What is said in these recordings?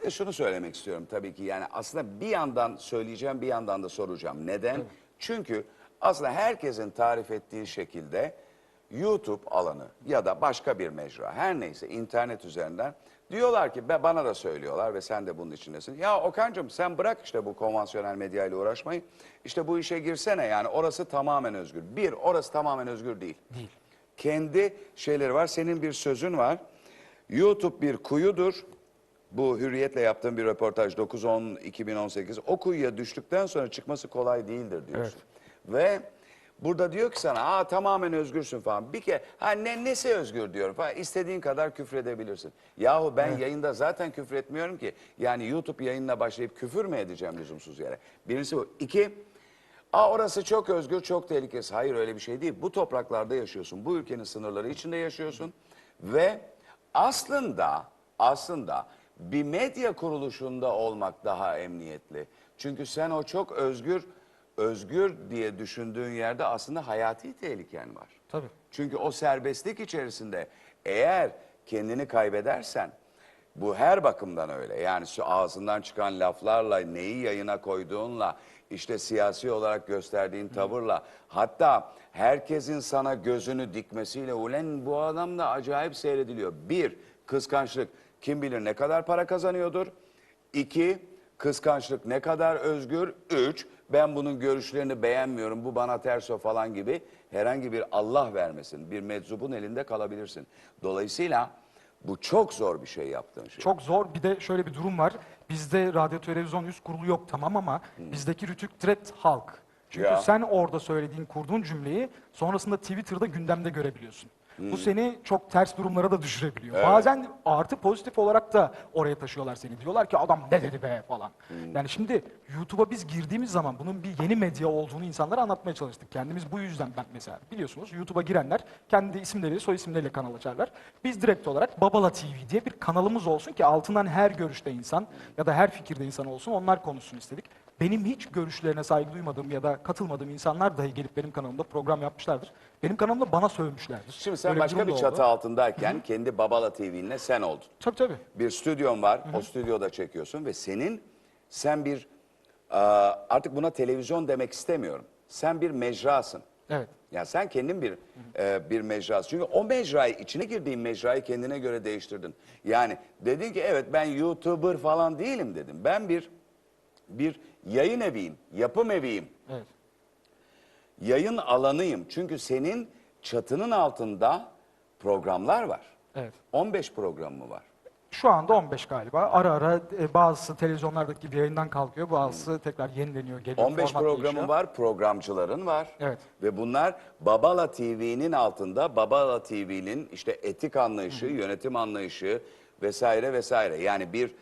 Bir de şunu söylemek istiyorum tabii ki yani aslında bir yandan söyleyeceğim bir yandan da soracağım. Neden? Çünkü aslında herkesin tarif ettiği şekilde YouTube alanı ya da başka bir mecra her neyse internet üzerinden diyorlar ki be bana da söylüyorlar ve sen de bunun içindesin. Ya Okan'cığım sen bırak işte bu konvansiyonel medyayla uğraşmayı. İşte bu işe girsene yani orası tamamen özgür. Bir orası tamamen özgür değil. Değil. Kendi şeyleri var. Senin bir sözün var. YouTube bir kuyudur. Bu Hürriyet'le yaptığım bir röportaj 9-10-2018. O kuyuya düştükten sonra çıkması kolay değildir diyorsun. Ve burada diyor ki sana Aa, tamamen özgürsün falan. Bir kere ha, ne, nesi özgür diyorum falan. İstediğin kadar küfredebilirsin. Yahu ben yayında zaten küfür etmiyorum ki. Yani YouTube yayınına başlayıp küfür mü edeceğim lüzumsuz yere? Birincisi bu. İki, Aa orası çok özgür, çok tehlikesiz. Hayır öyle bir şey değil. Bu topraklarda yaşıyorsun. Bu ülkenin sınırları içinde yaşıyorsun. Ve aslında, aslında bir medya kuruluşunda olmak daha emniyetli. Çünkü sen o çok özgür, özgür diye düşündüğün yerde aslında hayati tehliken var. Tabii. Çünkü o serbestlik içerisinde eğer kendini kaybedersen bu her bakımdan öyle. Yani şu ağzından çıkan laflarla, neyi yayına koyduğunla, işte siyasi olarak gösterdiğin tavırla, hatta herkesin sana gözünü dikmesiyle ulen bu adam da acayip seyrediliyor. Bir, kıskançlık. Kim bilir ne kadar para kazanıyordur. İki, kıskançlık ne kadar özgür. Üç, ben bunun görüşlerini beğenmiyorum, bu bana ters o falan gibi herhangi bir Allah vermesin, bir meczubun elinde kalabilirsin. Dolayısıyla bu çok zor bir şey yaptığın şey. Çok zor. Bir de şöyle bir durum var. Bizde radyo televizyon üst kurulu yok tamam ama bizdeki rütük direkt halk. Çünkü Ya. sen orada söylediğin, kurduğun cümleyi sonrasında Twitter'da gündemde görebiliyorsun. Bu seni çok ters durumlara da düşürebiliyor. Bazen artı pozitif olarak da oraya taşıyorlar seni. Diyorlar ki adam ne dedi be falan. Yani şimdi YouTube'a biz girdiğimiz zaman bunun bir yeni medya olduğunu insanlara anlatmaya çalıştık. Kendimiz bu yüzden ben mesela biliyorsunuz YouTube'a girenler kendi isimleriyle soy isimleriyle kanal açarlar. Biz direkt olarak Babala TV diye bir kanalımız olsun ki altından her görüşte insan ya da her fikirde insan olsun onlar konuşsun istedik. Benim hiç görüşlerine saygı duymadığım ya da katılmadığım insanlar dahi gelip benim kanalımda program yapmışlardır. Benim kanalımda bana sövmüşlerdir. Şimdi sen Böyle başka bir da çatı oldu. altındayken kendi Babala TV'nle sen oldun. Tabii tabii. Bir stüdyon var, o stüdyoda çekiyorsun ve senin, sen bir, artık buna televizyon demek istemiyorum. Sen bir mecrasın. Evet. Ya sen kendin bir e, bir mecrasın. Çünkü o mecrayı, içine girdiğin mecrayı kendine göre değiştirdin. Yani dedin ki evet ben YouTuber falan değilim dedim. Ben bir bir yayın eviyim, yapım eviyim, Evet. yayın alanıyım. Çünkü senin çatının altında programlar var. Evet. 15 program mı var? Şu anda 15 galiba. Ara ara e, bazısı televizyonlardaki gibi yayından kalkıyor, bazısı tekrar yenileniyor, geliyor. 15 format programın değişiyor. var, programcıların var. Evet. Ve bunlar Babala TV'nin altında Babala TV'nin işte etik anlayışı, yönetim anlayışı vesaire vesaire. Yani bir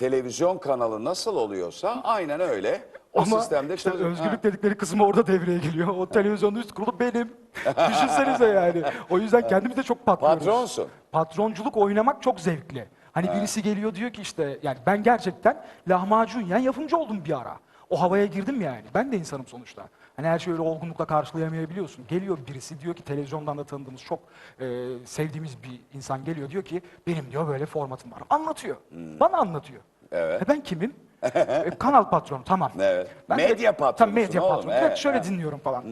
televizyon kanalı nasıl oluyorsa aynen öyle o Ama sistemde işte çalışıyor. özgürlük dedikleri kısmı orada devreye giriyor. O televizyonun üst kurulu benim. Düşünsenize yani. O yüzden kendimiz de çok patlıyoruz. Patronsun. Patronculuk oynamak çok zevkli. Hani birisi geliyor diyor ki işte yani ben gerçekten lahmacun yiyen yapımcı oldum bir ara. O havaya girdim yani. Ben de insanım sonuçta. Hani her şeyi öyle olgunlukla karşılayamayabiliyorsun. Geliyor birisi diyor ki televizyondan da tanıdığımız çok e, sevdiğimiz bir insan geliyor diyor ki benim diyor böyle formatım var. Anlatıyor. Bana anlatıyor. Evet. E ben kimim? E, kanal patronu tamam. Evet. Ben Medya direkt- patronusun Tabii medya patronu. evet, Direkt şöyle evet. dinliyorum falan.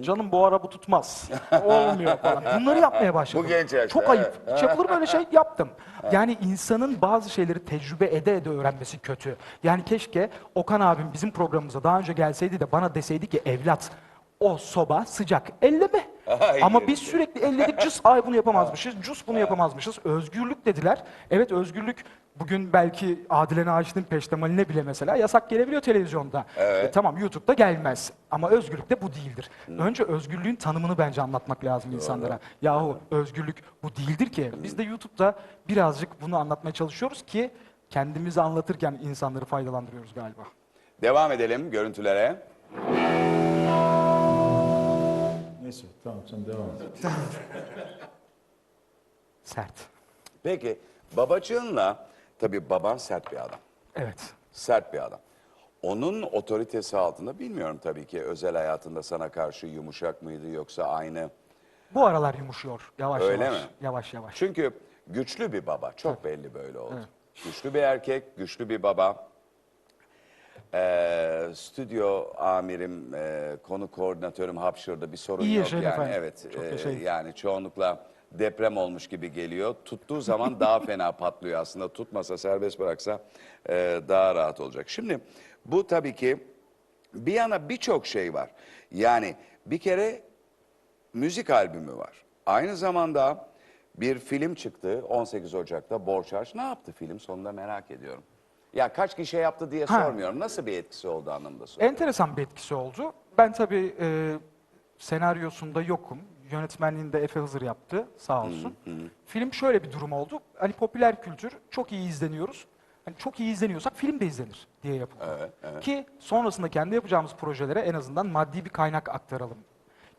Canım bu ara bu tutmaz. Olmuyor falan. Bunları yapmaya başladım. Bu genç yaşta, Çok ayıp. Hiç yapılır böyle şey yaptım. Yani insanın bazı şeyleri tecrübe ede ede öğrenmesi kötü. Yani keşke Okan abim bizim programımıza daha önce gelseydi de bana deseydi ki evlat o soba sıcak. Elleme. Ay, Ama biz sürekli elledik cız ay bunu yapamazmışız, cus bunu yapamazmışız. Özgürlük dediler. Evet özgürlük bugün belki Adile Naşit'in peştemaline bile mesela yasak gelebiliyor televizyonda. E, tamam YouTube'da gelmez ama özgürlük de bu değildir. Önce özgürlüğün tanımını bence anlatmak lazım insanlara. Yahu özgürlük bu değildir ki. Biz de YouTube'da birazcık bunu anlatmaya çalışıyoruz ki kendimizi anlatırken insanları faydalandırıyoruz galiba. Devam edelim görüntülere. Neyse tamam sen devam et. Sert. Peki babacığınla tabii baban sert bir adam. Evet. Sert bir adam. Onun otoritesi altında bilmiyorum tabii ki özel hayatında sana karşı yumuşak mıydı yoksa aynı. Bu aralar yumuşuyor yavaş Öyle yavaş. mi? Yavaş yavaş. Çünkü güçlü bir baba çok belli böyle oldu. güçlü bir erkek, güçlü bir baba. Ee, stüdyo amirim, e, konu koordinatörüm hapşırdı bir sorun İyi yok yani. efendim. Evet, Çok e, yani çoğunlukla deprem olmuş gibi geliyor. Tuttuğu zaman daha fena patlıyor aslında. Tutmasa, serbest bıraksa e, daha rahat olacak. Şimdi bu tabii ki bir yana birçok şey var. Yani bir kere müzik albümü var. Aynı zamanda bir film çıktı 18 Ocak'ta Borç Harç. Ne yaptı film sonunda merak ediyorum. Ya kaç kişi yaptı diye Ha. sormuyorum. Nasıl bir etkisi oldu anlamda soruyorum. Enteresan bir etkisi oldu. Ben tabii e, senaryosunda yokum. Yönetmenliğini de Efe Hızır yaptı sağ olsun. Film şöyle bir durum oldu. Hani popüler kültür çok iyi izleniyoruz. Hani çok iyi izleniyorsak film de izlenir diye yapıldı. Ki sonrasında kendi yapacağımız projelere en azından maddi bir kaynak aktaralım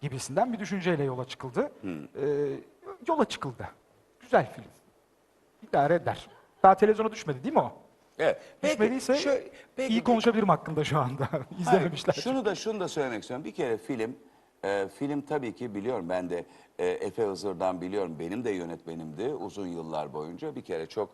gibisinden bir düşünceyle yola çıkıldı. E, yola çıkıldı. Güzel film. İdare eder. Daha televizyona düşmedi değil mi o? Evet. Düşmediyse şöyle- peki- iyi konuşabilirim hakkında şu anda. İzlememişler. Hayır, şunu da şunu da söylemek istiyorum. Bir kere film e, film tabii ki biliyorum ben de e, Efe Hızır'dan biliyorum. Benim de yönetmenimdi uzun yıllar boyunca. Bir kere çok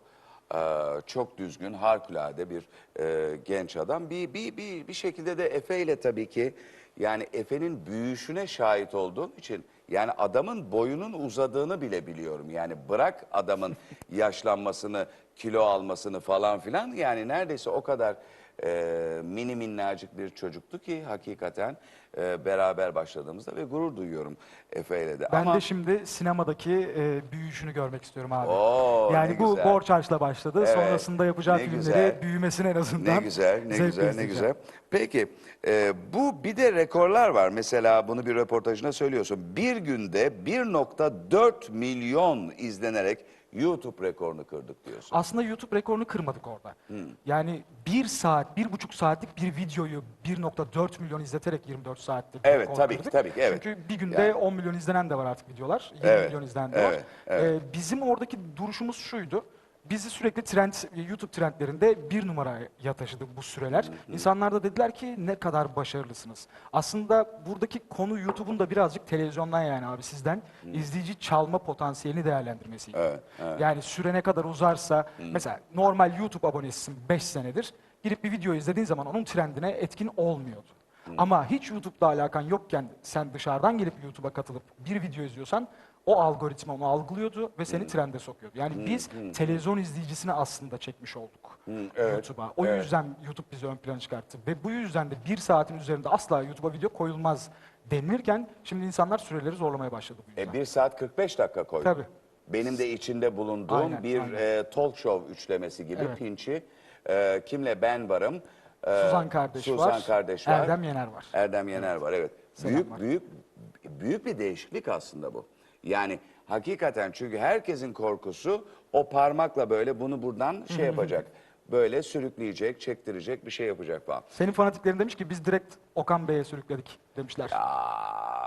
e, çok düzgün, harikulade bir e, genç adam. Bir bir bir bir şekilde de Efe ile tabii ki yani Efe'nin büyüyüşüne şahit olduğum için yani adamın boyunun uzadığını bile biliyorum. Yani bırak adamın yaşlanmasını, kilo almasını falan filan. Yani neredeyse o kadar e, mini minnacık bir çocuktu ki hakikaten e, beraber başladığımızda ve gurur duyuyorum Efe ile de. Ben Ama de şimdi sinemadaki e, büyüyüşünü görmek istiyorum abi. Oo, yani ne bu güzel. Borç Harç'la başladı. Evet, Sonrasında yapacağı ne filmleri güzel. büyümesine en azından ne güzel, ne güzel, ne güzel. Peki e, bu bir de rekorlar var. Mesela bunu bir röportajına söylüyorsun. Bir günde 1.4 milyon izlenerek YouTube rekorunu kırdık diyorsun. Aslında YouTube rekorunu kırmadık orada. Hmm. Yani bir saat, bir buçuk saatlik bir videoyu 1.4 milyon izleterek 24 saatte bir Evet, tabii ki, kırdık. tabii ki, evet. Çünkü bir günde Yani. 10 milyon izlenen de var artık videolar. 20 Evet, milyon izlenen de evet, var. evet. Ee, bizim oradaki duruşumuz şuydu. Bizi sürekli trend, YouTube trendlerinde bir numaraya taşıdı bu süreler. İnsanlar da dediler ki ne kadar başarılısınız. Aslında buradaki konu YouTube'un da birazcık televizyondan yani abi sizden izleyici çalma potansiyelini değerlendirmesiydi. Evet, evet. Yani süre ne kadar uzarsa mesela normal YouTube abonesisin 5 senedir girip bir video izlediğin zaman onun trendine etkin olmuyordu. Ama hiç YouTube'la alakan yokken sen dışarıdan gelip YouTube'a katılıp bir video izliyorsan o algoritma onu algılıyordu ve seni trende sokuyordu. Yani biz televizyon izleyicisini aslında çekmiş olduk evet, YouTube'a. O evet. yüzden YouTube bizi ön plana çıkarttı. Ve bu yüzden de bir saatin üzerinde asla YouTube'a video koyulmaz denilirken şimdi insanlar süreleri zorlamaya başladı bu yüzden. E, 1 saat 45 dakika koyduk. Tabii. Benim de içinde bulunduğum Aynen, bir aynen. e, talk show üçlemesi gibi Evet. Pinçi. E, kimle ben varım. E, Suzan kardeş Suzan var. kardeş var. Erdem Yener var. Erdem Yener var evet. Büyük büyük büyük bir değişiklik aslında bu. Yani hakikaten çünkü herkesin korkusu o parmakla böyle bunu buradan şey yapacak. Böyle sürükleyecek, çektirecek bir şey yapacak falan. Senin fanatiklerin demiş ki biz direkt Okan Bey'e sürükledik demişler. Ah.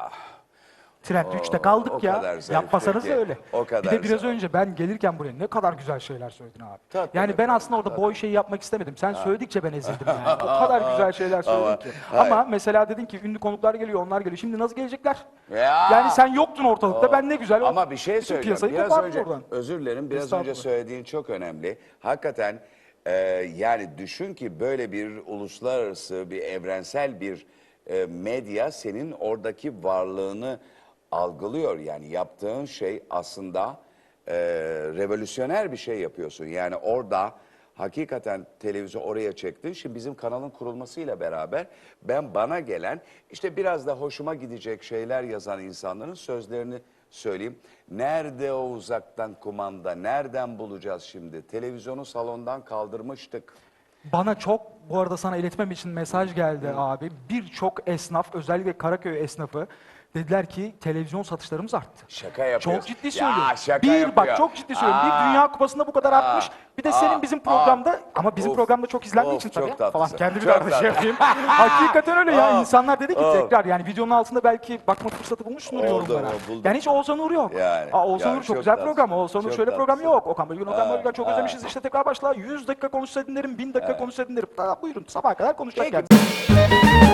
Trend o- 3'te kaldık o ya. kadar zayıf Yapmasanız peki. öyle. O kadar bir de biraz zayıf. önce ben gelirken buraya ne kadar güzel şeyler söyledin abi. Tabii, yani ben aslında orada boy şeyi yapmak istemedim. Sen söyledikçe ben ezildim yani. O kadar güzel şeyler söyledin ki. Ama mesela dedin ki ünlü konuklar geliyor, onlar geliyor. Şimdi nasıl gelecekler? Ya! Yani sen yoktun ortalıkta. Ben ne güzel. Ama bir şey bütün söyleyeceğim. piyasayı Biraz önce, oradan. özür dilerim, biraz önce Estağfurullah. söylediğin çok önemli. Hakikaten e, yani düşün ki böyle bir uluslararası, bir evrensel bir e, medya senin oradaki varlığını algılıyor. Yani yaptığın şey aslında e, revolüsyoner bir şey yapıyorsun. Yani orada hakikaten televizyon oraya çektin. Şimdi bizim kanalın kurulmasıyla beraber ben bana gelen işte biraz da hoşuma gidecek şeyler yazan insanların sözlerini söyleyeyim. Nerede o uzaktan kumanda? Nereden bulacağız şimdi? Televizyonu salondan kaldırmıştık. Bana çok bu arada sana iletmem için mesaj geldi abi. Birçok esnaf özellikle Karaköy esnafı dediler ki televizyon satışlarımız arttı. Şaka yapıyorsun. Çok ciddi Ya, söylüyorum. şaka bir yapıyor. bak çok ciddi söylüyorum. Aa, bir Dünya Kupası'nda bu kadar artmış. Bir de aa, senin bizim aa. programda ama bizim Of, programda çok izlendiği of, için çok tabii tatlısın. falan kendi bir Çok arada şey tatlı. yapayım. Hakikaten öyle ya. Aa, İnsanlar dedi ki aa. tekrar yani videonun altında belki bakma fırsatı bulmuşsundur yorumlara. buldum. Yani hiç Oğuzhan Uğur yok. Yani, Aa, Oğuzhan yani Uğur çok, çok güzel tatlısın. program. Oğuzhan Uğur Çok şöyle program yok. Okan Bey, Okan Aa, Bey'le çok aa. özlemişiz. İşte tekrar başla. 100 dakika konuşsa dinlerim, 1000 dakika konuşsa dinlerim. Buyurun sabaha kadar konuşacak Peki. yani.